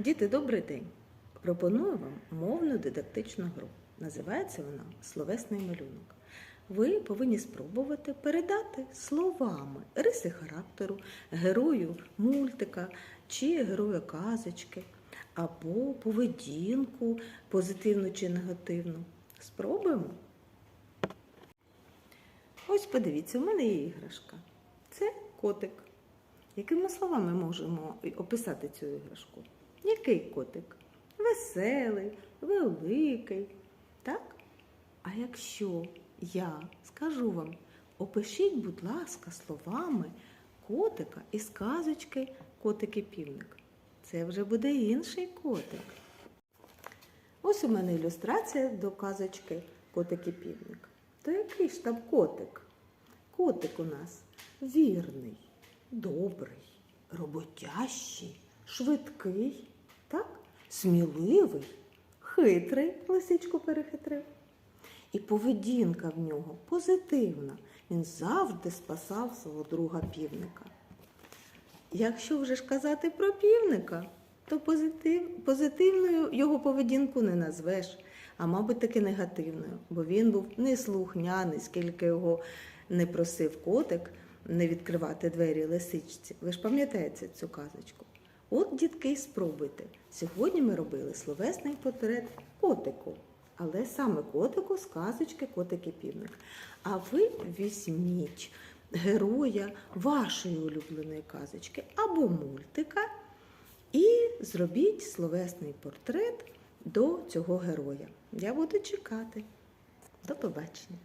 Діти, добрий день! Пропоную вам мовну дидактичну гру. Називається вона Словесний малюнок. Ви повинні спробувати передати словами риси характеру, герою мультика чи героя казочки, або поведінку позитивну чи негативну. Спробуємо. Ось подивіться, у мене є іграшка. Це котик. Якими словами можемо описати цю іграшку? Який котик? Веселий, великий. Так? А якщо я скажу вам, опишіть, будь ласка, словами котика із казочки Котик і півник. Це вже буде інший котик. Ось у мене ілюстрація до казочки Котик і півник. То який ж там котик? Котик у нас вірний, добрий, роботящий, швидкий, так? сміливий, хитрий, лисичку перехитрив. І поведінка в нього позитивна. Він завжди спасав свого друга півника. Якщо вже ж казати про півника, то позитив, позитивною його поведінку не назвеш, а мабуть таки негативною, бо він був неслухняний, скільки його не просив котик не відкривати двері лисичці. Ви ж пам'ятаєте цю казочку? От, дітки, спробуйте. Сьогодні ми робили словесний портрет котику, але саме котику з казочки Котик і півник. А ви візьміть героя вашої улюбленої казочки або мультика і зробіть словесний портрет до цього героя. Я буду чекати. До побачення.